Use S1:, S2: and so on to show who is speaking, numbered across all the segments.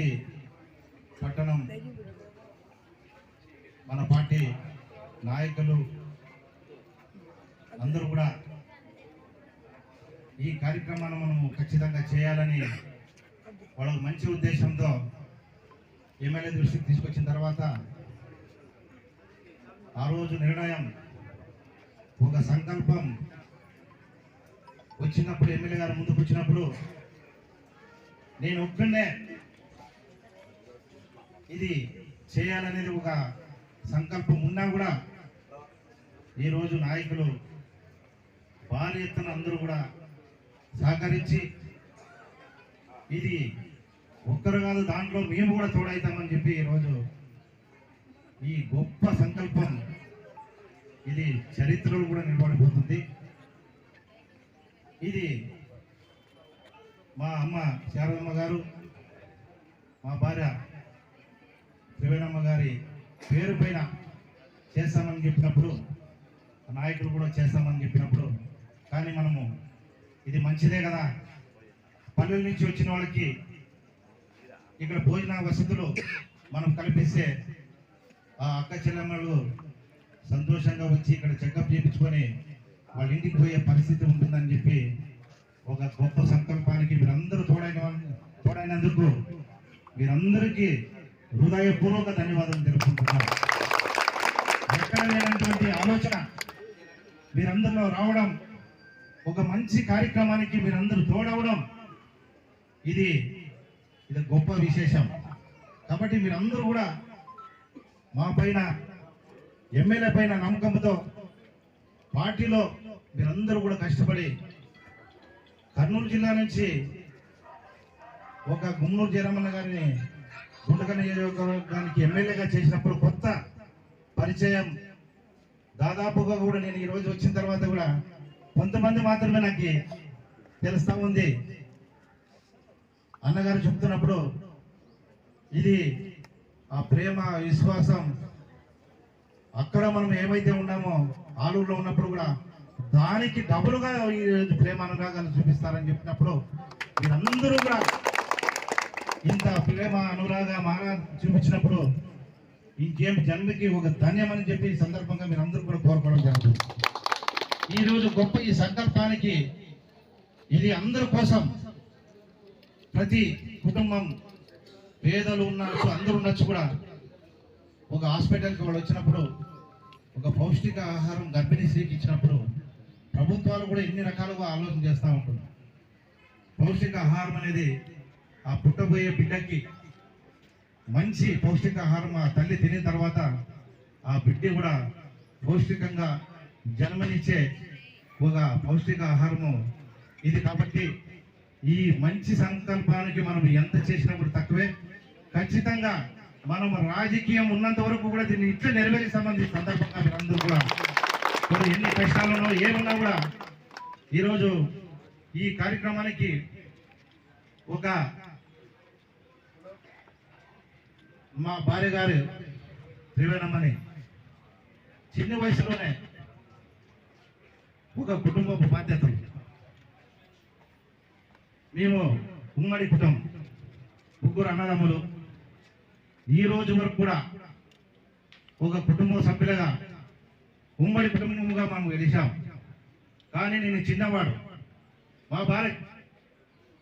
S1: వనపర్తి పట్టణం మన పార్టీ నాయకులు అందరూ కూడా ఈ కార్యక్రమాన్ని మనము ఖచ్చితంగా చేయాలని వాళ్ళకు మంచి ఉద్దేశంతో ఎమ్మెల్యే దృష్టికి తీసుకొచ్చిన తర్వాత ఆ రోజు నిర్ణయం ఒక సంకల్పం వచ్చినప్పుడు ఎమ్మెల్యే గారు ముందుకు వచ్చినప్పుడు నేను ఒక్కడే ఇది చేయాలనేది ఒక సంకల్పం ఉన్నా కూడా ఈరోజు నాయకులు భారీ ఎత్తున అందరూ కూడా సహకరించి ఇది ఒక్కరు కాదు దాంట్లో మేము కూడా తోడవుతామని చెప్పి ఈరోజు ఈ గొప్ప సంకల్పం ఇది చరిత్రలో కూడా నిలబడిపోతుంది. ఇది మా అమ్మ శారదమ్మ గారు మా భార్య త్రివేణమ్మ గారి పేరు పైన చేస్తామని చెప్పినప్పుడు నాయకులు కూడా చేస్తామని చెప్పినప్పుడు కానీ మనము ఇది మంచిదే కదా? పల్లెల నుంచి వచ్చిన వాళ్ళకి ఇక్కడ భోజన వసతులు మనం కల్పిస్తే ఆ అక్క చెల్లెమ్మలు సంతోషంగా వచ్చి ఇక్కడ చెకప్ చేయించుకొని వాళ్ళ ఇంటికి పోయే పరిస్థితి ఉంటుందని చెప్పి ఒక గొప్ప సంకల్పానికి మీరందరూ తోడైన తోడైనందుకు మీరందరికీ హృదయపూర్వక ధన్యవాదాలు తెలుపుకుంటున్నాను. ఎక్కడ లేనటువంటి ఆలోచన మీరందరిలో రావడం ఒక మంచి కార్యక్రమానికి మీరందరూ తోడవడం ఇది ఇది గొప్ప విశేషం. కాబట్టి మీరందరూ కూడా మా పైన ఎమ్మెల్యే పైన నమ్మకంతో పార్టీలో మీరందరూ కూడా కష్టపడి కర్నూలు జిల్లా నుంచి ఒక గుమ్మూరు జయరమణ గారిని గుండక నియోజకవర్గానికి ఎమ్మెల్యేగా చేసినప్పుడు కొత్త పరిచయం దాదాపుగా కూడా నేను ఈరోజు వచ్చిన తర్వాత కూడా కొంతమంది మాత్రమే నాకు తెలుస్తా ఉంది. అన్నగారు చెప్తున్నప్పుడు ఇది ఆ ప్రేమ విశ్వాసం అక్కడ మనం ఏమైతే ఉన్నామో ఆలూరులో ఉన్నప్పుడు కూడా దానికి డబుల్గా ఈ రోజు ప్రేమ అనురాగాలు చూపిస్తారని చెప్పినప్పుడు మీరందరూ కూడా ఇంత ప్రేమ అనురాగ మారా చూపించినప్పుడు ఇంకేం జన్మకి ఒక ధన్యం అని చెప్పి ఈ సందర్భంగా అందరూ కూడా కోరుకోవడం జరుగుతుంది. ఈరోజు గొప్ప ఈ సంకల్పానికి ఇది అందరి కోసం ప్రతి కుటుంబం పేదలు ఉండొచ్చు అందరూ ఉండొచ్చు కూడా. ఒక హాస్పిటల్కి వాళ్ళు వచ్చినప్పుడు ఒక పౌష్టిక ఆహారం గర్భిణీ స్త్రీకి ఇచ్చినప్పుడు ప్రభుత్వాలు కూడా ఎన్ని రకాలుగా ఆలోచన చేస్తూ ఉంటుంది పౌష్టిక ఆహారం అనేది ఆ పుట్టబోయే బిడ్డకి మంచి పౌష్టికాహారం ఆ తల్లి తినిన తర్వాత ఆ బిడ్డ కూడా పౌష్టికంగా జన్మనిచ్చే ఒక పౌష్టిక ఆహారము ఇది కాబట్టి ఈ మంచి సంకల్పానికి మనం ఎంత చేసినా కూడా తక్కువే. ఖచ్చితంగా మనం రాజకీయం ఉన్నంత వరకు కూడా దీన్ని ఇట్లా నెరవేర్చామని ఈ సందర్భంగా మీరందరూ కూడా మరి ఎన్ని కష్టాలున్నా ఏమున్నా కూడా ఈరోజు ఈ కార్యక్రమానికి ఒక మా భార్య గారు త్రివేణమ్మని చిన్న వయసులోనే ఒక కుటుంబపు బాధ్యతలు. మేము ఉమ్మడి కుటుంబం ముగ్గురు అన్నదమ్ములు. ఈ రోజు వరకు కూడా ఒక కుటుంబ సభ్యులుగా ఉమ్మడి కుటుంబముగా మనం గెలిచాం. కానీ నేను చిన్నవాడు. మా భార్య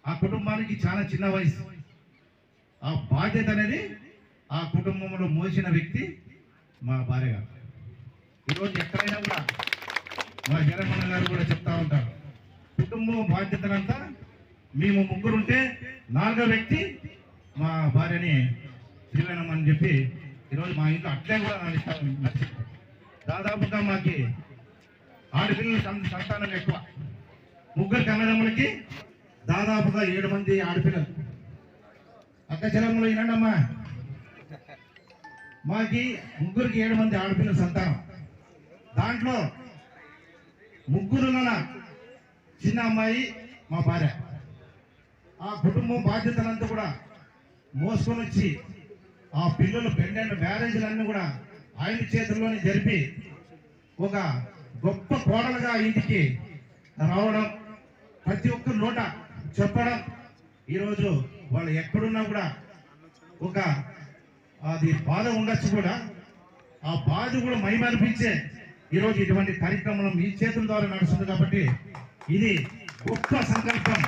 S1: ఆ కుటుంబానికి చాలా చిన్న వయసు. ఆ బాధ్యత అనేది ఆ కుటుంబంలో మోసిన వ్యక్తి మా భార్య. గారు ఈరోజు ఎక్కడైనా కూడా మా జగన్మోహన్ గారు కూడా చెప్తా ఉంటారు. కుటుంబం బాధ్యతలంతా మేము ముగ్గురుంటే నాలుగో వ్యక్తి మా భార్యని శ్రీవేణం అని చెప్పి ఈరోజు మా ఇంట్లో అట్లే కూడా నడుస్తాం దాదాపుగా మాకి ఆడపిల్లల సంతానం ఎక్కువ. ముగ్గురు కన్నదమ్ములకి దాదాపుగా ఏడు మంది ఆడపిల్లలు. అక్క చెల్లమ్మలు వినండమ్మా. మాకి ముగ్గురికి ఏడు మంది ఆడపిల్ల సంతానం. దాంట్లో ముగ్గురున్న చిన్న అమ్మాయి మా భార్య. ఆ కుటుంబం బాధ్యతలంతా కూడా మోసుకొని వచ్చి ఆ పిల్లలు పెండెంట్ మ్యారేజ్లన్నీ కూడా ఆయన చేతుల్లోనే జరిపి ఒక గొప్ప కోడలుగా ఇంటికి రావడం ప్రతి ఒక్క నోట చెప్పడం ఈరోజు వాళ్ళు ఎక్కడున్నా కూడా ఒక అది బాధ ఉండొచ్చు కూడా. ఆ బాధ కూడా మైమనిపించే ఈరోజు ఇటువంటి కార్యక్రమం మీ చేతుల ద్వారా నడుస్తుంది కాబట్టి ఇది గొప్ప సంకల్పం.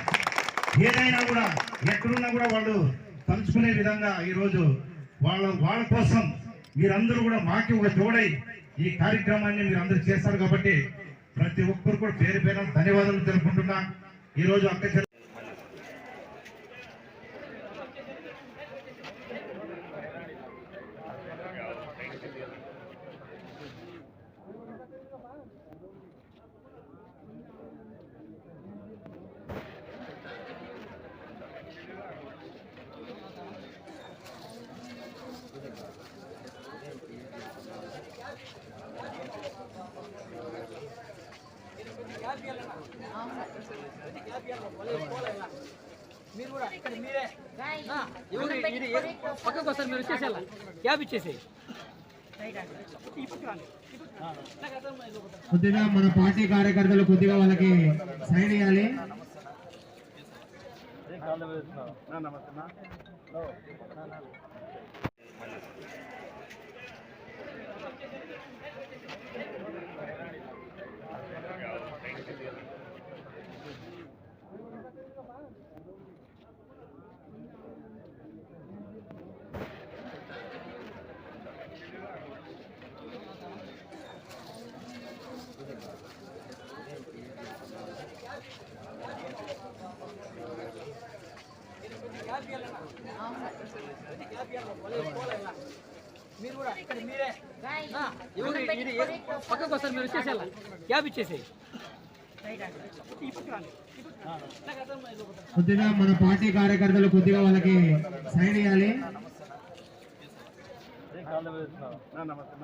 S1: ఏదైనా కూడా ఎక్కడున్నా కూడా వాళ్ళు తలుచుకునే విధంగా ఈరోజు వాళ్ళ వాళ్ళ కోసం మీరందరూ కూడా మాకి ఒక తోడై ఈ కార్యక్రమాన్ని మీరు అందరూ చేస్తారు కాబట్టి ప్రతి ఒక్కరు కూడా పేరు పేరు ధన్యవాదాలు తెలుపుకుంటున్నా. ఈరోజు అక్క
S2: మీరు కూడా ఇక్కడ మీరే ఎవరు ఇది పక్కకు వస్తారు మీరు వచ్చేసేయాల క్యాబ్ ఇచ్చేసి
S3: కొద్దిగా మన పార్టీ కార్యకర్తలు కొద్దిగా వాళ్ళకి సైన్ ఇవ్వాలి నమస్తే.
S2: మీరు కూడా ఇక్కడ మీరే పక్కకు వస్తారు మీరు వచ్చేసేలా క్యాబ్ ఇచ్చేసి
S3: కొద్దిగా మన పార్టీ కార్యకర్తలు కొద్దిగా వాళ్ళకి సైన్ ఇవ్వాలి నమస్తే.